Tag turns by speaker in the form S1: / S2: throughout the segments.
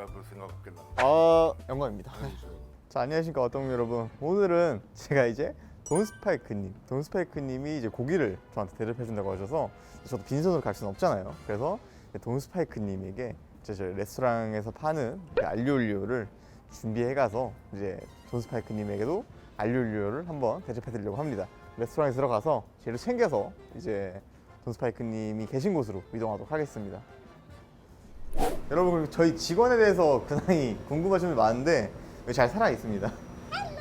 S1: 일하고 생각했나?
S2: 아 영광입니다.
S1: 아니죠.
S2: 자 안녕하십니까 어떤 여러분. 오늘은 제가 이제 돈스파이크님, 돈스파이크님이 이제 고기를 저한테 대접해 준다고 하셔서 저도 빈손으로 갈 수는 없잖아요. 그래서 돈스파이크님에게 이제 저희 레스토랑에서 파는 그 알리올리오를 준비해 가서 이제 돈스파이크님에게도 알리올리오를 한번 대접해 드리려고 합니다. 레스토랑에 들어가서 재료 챙겨서 이제 돈스파이크님이 계신 곳으로 이동하도록 하겠습니다. 여러분 저희 직원에 대해서 굉장히 궁금하신 분 많은데 잘 살아 있습니다.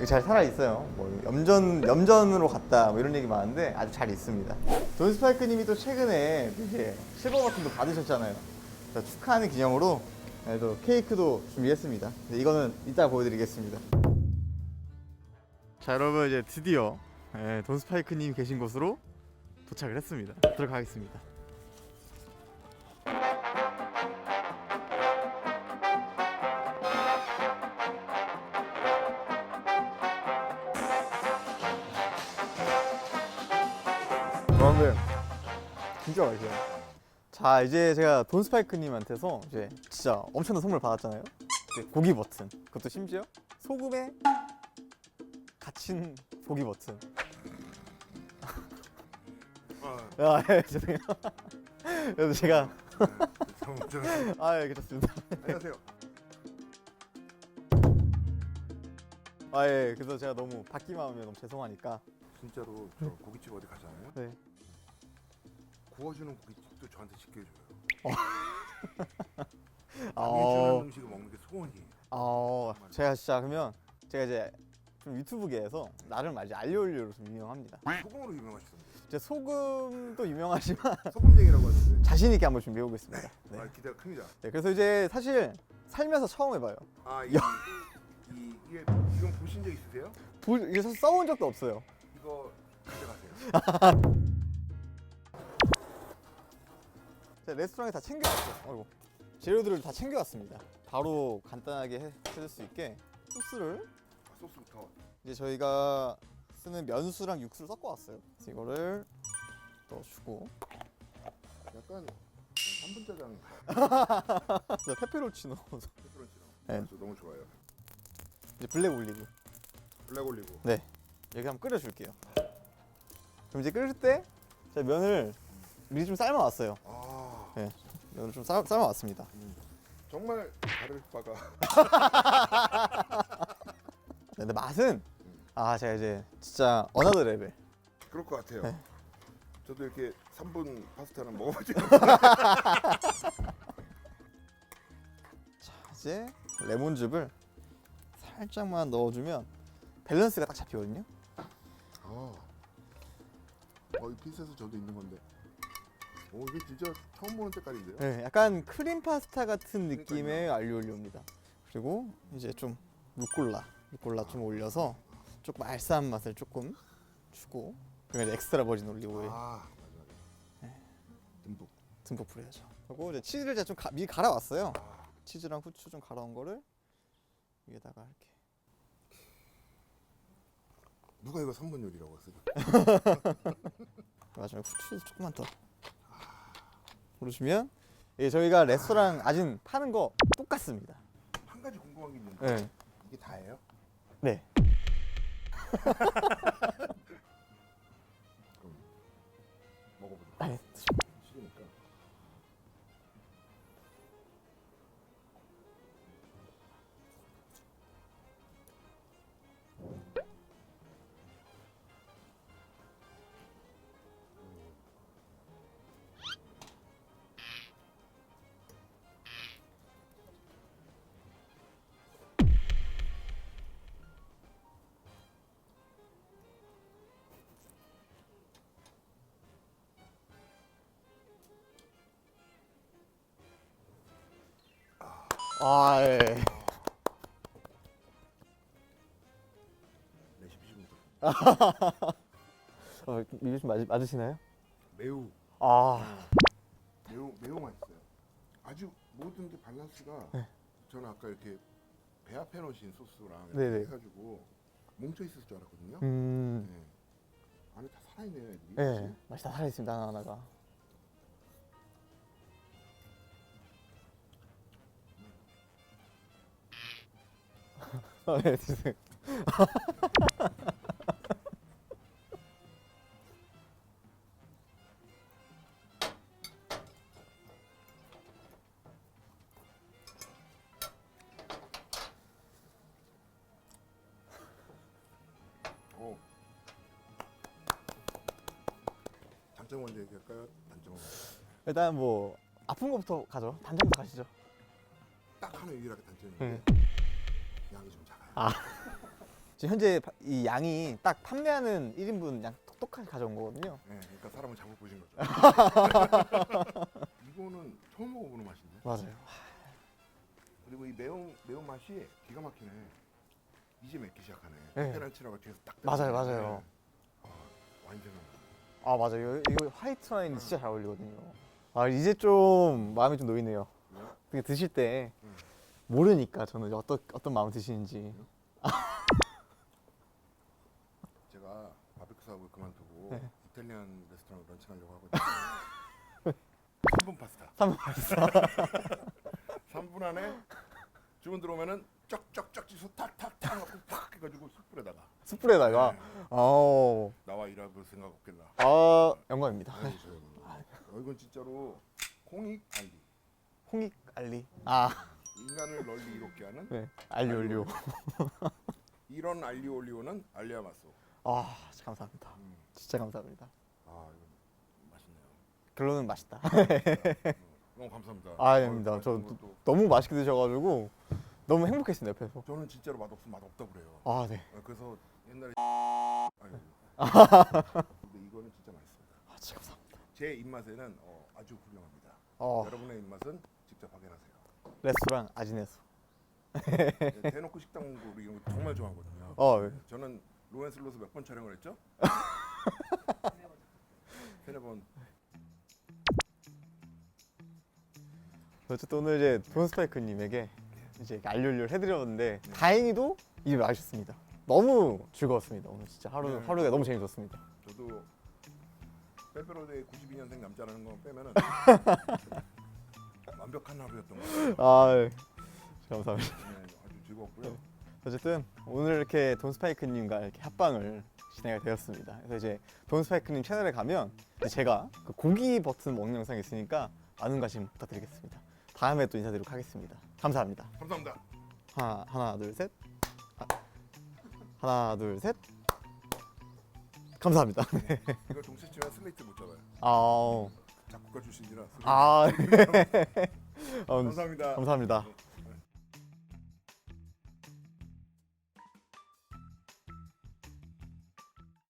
S2: 잘 살아 있어요. 뭐 염전 염전으로 갔다 뭐 이런 얘기 많은데 아주 잘 있습니다. 돈 스파이크님이 또 최근에 이제 실버 버튼도 받으셨잖아요. 축하하는 기념으로 네, 또 케이크도 준비했습니다. 네, 이거는 이따 보여드리겠습니다. 자 여러분 이제 드디어 네, 돈 스파이크님 계신 곳으로 도착을 했습니다. 들어가겠습니다. 그런데 진짜 맛있어요. 자 이제 제가 돈 스파이크님한테서 이제 진짜 엄청난 선물 받았잖아요. 이제 고기 버튼. 그것도 심지어 소금에 갇힌 고기 버튼.
S1: 아,
S2: 아 예, 죄송해요. 그래서 제가
S1: 정,
S2: 아 예, 괜찮습니다.
S1: 안녕하세요.
S2: 아 예, 그래서 제가 너무 받기만 하면 너무 죄송하니까.
S1: 진짜로 저 고깃집 어디 가잖아요.
S2: 네.
S1: 구워주는 고깃집도 저한테 시켜줘요.
S2: 아,
S1: 남이 주는 음식을 먹는 게 소원이에요.
S2: 아 제가 진짜 그러면 제가 이제 좀 유튜브계에서 나름 알지 알리올리오로 좀 유명합니다.
S1: 소금으로 유명하시던데.
S2: 제 소금도 유명하지만
S1: 소금쟁이라고 하는데.
S2: 자신 있게 한번 준비해 보겠습니다. 네.
S1: 아, 기대가 큽니다.
S2: 네, 그래서 이제 사실 살면서 처음 해봐요.
S1: 아, 이, 이 이게 이건 보신 적 있으세요?
S2: 보, 이게 써본 적도 없어요.
S1: 이거 가져가세요.
S2: 제가 레스토랑에 다 챙겨왔어요. 어이구. 재료들을 다 챙겨왔습니다. 바로 간단하게 해, 해줄 수 있게 소스를
S1: 아, 소스부터.
S2: 이제 저희가 쓰는 면수랑 육수를 섞어 왔어요. 그래서 이거를 넣어주고
S1: 약간 3분 짜장
S2: 그다음 페페로치노
S1: 페퍼런치랑.
S2: 네.
S1: 아, 저 너무 좋아요.
S2: 이제 블랙 올리브
S1: 블랙 올리브.
S2: 네 이렇게 한번 끓여줄게요. 그럼 이제 끓일 때 제가 면을 미리 좀 삶아왔어요.
S1: 아,
S2: 면을 좀 삶, 삶아왔습니다.
S1: 음, 정말 다를 바가.
S2: 네, 근데 맛은 아 제가 이제 진짜 어나더 레벨
S1: 그럴 것 같아요.
S2: 네.
S1: 저도 이렇게 3분 파스타는 먹어보지.
S2: 자 이제 레몬즙을 살짝만 넣어주면 밸런스가 딱 잡히거든요.
S1: 아, 어, 이 핀셋은 저도 있는 건데. 오, 이게 진짜 처음 보는 색깔인데요?
S2: 네, 약간 크림 파스타 같은 느낌의
S1: 그러니까요.
S2: 알리올리오입니다. 그리고 이제 좀 루꼴라, 루꼴라 좀 올려서 조금 알싸한 맛을 조금 주고 이제 엑스트라 버진 올리브 오일
S1: 아, 맞아, 맞아. 듬뿍.
S2: 듬뿍 뿌려야죠. 그리고 이제 치즈를 제가 좀 가, 미리 갈아왔어요.
S1: 아,
S2: 치즈랑 후추 좀 갈아온 거를 위에다가 이렇게
S1: 누가 이거 3분 요리라고 했어요?
S2: 마지막에 후추 조금만 더 뿌려주면 예, 저희가 레스토랑 아직 파는 거 똑같습니다.
S1: 한 가지 궁금한 게 있는데
S2: 네.
S1: 이게 다예요?
S2: 네.
S1: 그럼 먹어보자.
S2: 아, 네. 아, 예.
S1: 레시피입니다.
S2: 어, 좀 맞, 맞으시나요?
S1: 매우
S2: 아,
S1: 매우 매우 맛있어요. 아주 모든 게 밸런스가
S2: 네.
S1: 저는 아까 이렇게 배합해 놓으신 소스랑
S2: 네네.
S1: 이렇게 해가지고 뭉쳐 있을 줄 알았거든요.
S2: 음,
S1: 네. 안에 다 살아있네요, 애들이.
S2: 네, 맛이 다 살아있습니다 하나 하나가. 네, 드세요.
S1: 오. 장점 먼저 얘기할까요? 단점
S2: 일단 뭐 아픈 것부터 가죠. 단점부터 가시죠.
S1: 딱 하나 유일하게 단점인데
S2: 네.
S1: 양이 좀 작아요.
S2: 아. 지금 현재 파- 이 양이 딱 판매하는 1인분 양 똑똑하게 가져온 거거든요.
S1: 네, 그러니까 사람을 잘못 보신 거죠. 이거는 처음 먹어보는 맛인데.
S2: 맞아요.
S1: 그리고 이 매운 매운 맛이 기가 막히네. 이제 맵기 시작하네.
S2: 네.
S1: 페란치노가 뒤에서 딱.
S2: 맞아요. 맞아요.
S1: 아, 와인 생각.
S2: 아 맞아요. 이거, 이거 화이트 와인 진짜 잘 어울리거든요. 아 이제 좀 마음이 좀 놓이네요.
S1: 왜요?
S2: 그게 드실 때
S1: 음.
S2: 모르니까 저는 어떤 어떤 마음 드시는지.
S1: 제가 바베큐 사업을 그만두고
S2: 네.
S1: 이탈리안 레스토랑 런칭하려고 하거든요. 3분 파스타.
S2: 3분 파스타.
S1: 3분 안에 주문 들어오면은 쩍쩍쩍 찢어 탁탁탁 하고 팍 해가지고 숯불에다가
S2: 숯불에다가.
S1: 네.
S2: 아우.
S1: 나와 일해볼 생각 없겠나.
S2: 아 영광입니다.
S1: 네, 저요. 어, 이건 진짜로 홍익 알리.
S2: 홍익 알리. 아 알리 올리오.
S1: 이런 알리오 올리오는 알리아 마소.
S2: 아 감사합니다.
S1: 음.
S2: 진짜 감사합니다.
S1: 아 이거 맛있네요.
S2: 결론은 맛있다.
S1: 어, 너무 감사합니다.
S2: 아, 아닙니다.
S1: 어,
S2: 저 너무 맛있게 드셔가지고 너무 행복했습니다 옆에서.
S1: 저는 진짜로 맛 없으면 맛 없다 그래요.
S2: 아 네.
S1: 어, 그래서 옛날에 아유. 근데 이거는 진짜 맛있습니다.
S2: 아 진짜 감사합니다.
S1: 제 입맛에는 어, 아주 훌륭합니다.
S2: 어
S1: 여러분의 입맛은 직접 확인하세요.
S2: 레스토랑 아지네소.
S1: 네, 대놓고 식당 공부 이런 거 정말 좋아하거든요.
S2: 어 네.
S1: 저는 로렌슬로서 몇번 촬영을 했죠? 세네 번.
S2: 어쨌든 오늘 이제 돈 스파이크님에게 이제 알료료를 해드렸는데 다행히도 일이 맛있었습니다. 너무 즐거웠습니다. 오늘 진짜 하루
S1: 네.
S2: 하루가 너무 재밌었습니다.
S1: 저도 빼빼로데이 92년생 남자라는 거 빼면은 완벽한 하루였던 것 같아요.
S2: 아 네. 감사합니다.
S1: 네, 아주 즐거웠고요.
S2: 어쨌든 오늘 이렇게 돈 스파이크님과 이렇게 합방을 진행이 되었습니다. 그래서 이제 돈 스파이크님 채널에 가면 이제 제가 그 고기 버튼 먹는 영상이 있으니까 많은 관심 부탁드리겠습니다. 다음에 또 인사드리도록 하겠습니다. 감사합니다.
S1: 감사합니다.
S2: 하나 하나 둘 셋. 아, 하나 둘 셋. 감사합니다.
S1: 이거 동시에 치면 슬레이트 못 잡아요.
S2: 아,
S1: 작곡가 출신이라.
S2: 아, 네. 어,
S1: 감사합니다.
S2: 감사합니다.